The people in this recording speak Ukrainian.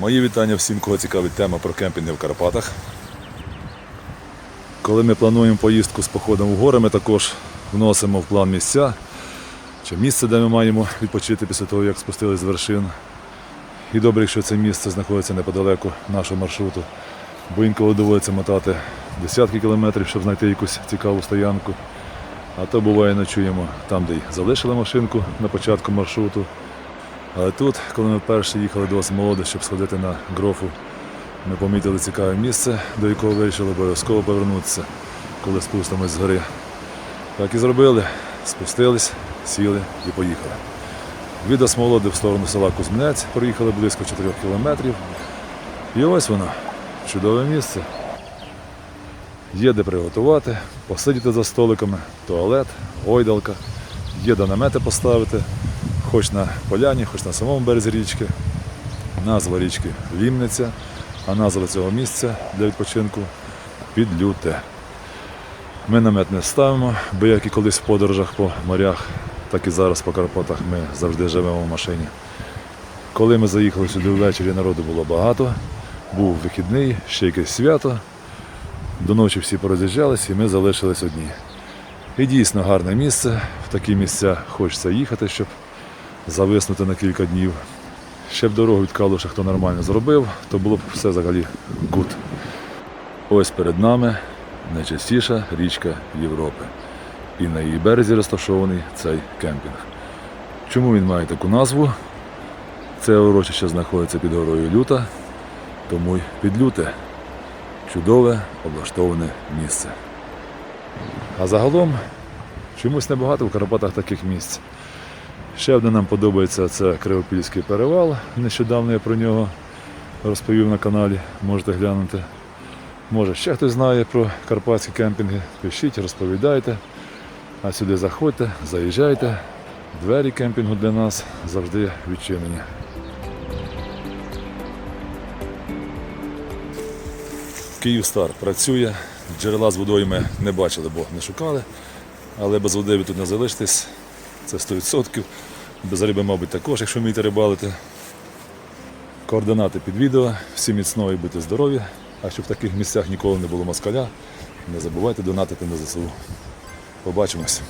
Мої вітання всім, кого цікавить тема про кемпінги в Карпатах. Коли ми плануємо поїздку з походом в гори, ми також вносимо в план місця чи місце, де ми маємо відпочити після того, як спустились з вершин. І добре, якщо це місце знаходиться неподалеку нашого маршруту, бо інколи доводиться мотати десятки кілометрів, щоб знайти якусь цікаву стоянку. А то буває ночуємо там, де й залишили машинку на початку маршруту. Але тут, коли ми вперше їхали до молоді, щоб сходити на грофу, ми помітили цікаве місце, до якого вирішили обов'язково повернутися, коли спустимось з гори. Так і зробили. Спустились, сіли і поїхали. Від Осмолоди в сторону села Кузьминець проїхали близько 4 кілометрів. І ось воно, чудове місце. Є де приготувати, посидіти за столиками, туалет, ойдалка, є де намети поставити, хоч на поляні, хоч на самому березі річки. Назва річки Лімниця, а назва цього місця для відпочинку Підлюте. Ми намет не ставимо, бо як і колись в подорожах по морях, так і зараз по Карпатах ми завжди живемо в машині. Коли ми заїхали сюди ввечері, народу було багато, був вихідний, ще якесь свято. До ночі всі пороз'їжджались і ми залишились одні. І дійсно гарне місце. В такі місця хочеться їхати, щоб зависнути на кілька днів. Ще б дорогу від Калуша хто нормально зробив, то було б все взагалі гуд. Ось перед нами найчастіша річка Європи. І на її березі розташований цей кемпінг. Чому він має таку назву? Це урочище знаходиться під горою Люта, тому й під Люте. Чудове облаштоване місце. А загалом чомусь небагато в Карпатах таких місць. Ще одне нам подобається це Кривопільський перевал. Нещодавно я про нього розповів на каналі, можете глянути. Може ще хтось знає про карпатські кемпінги, пишіть, розповідайте. А сюди заходьте, заїжджайте. Двері кемпінгу для нас завжди відчинені. Київстар працює. Джерела з водою ми не бачили, бо не шукали. Але без води ви тут не залишитесь. Це 100%. Без риби, мабуть, також, якщо вмієте рибалити. Координати під відео. Всі міцно і будьте здорові. А щоб в таких місцях ніколи не було москаля, не забувайте донатити на ЗСУ. Побачимось.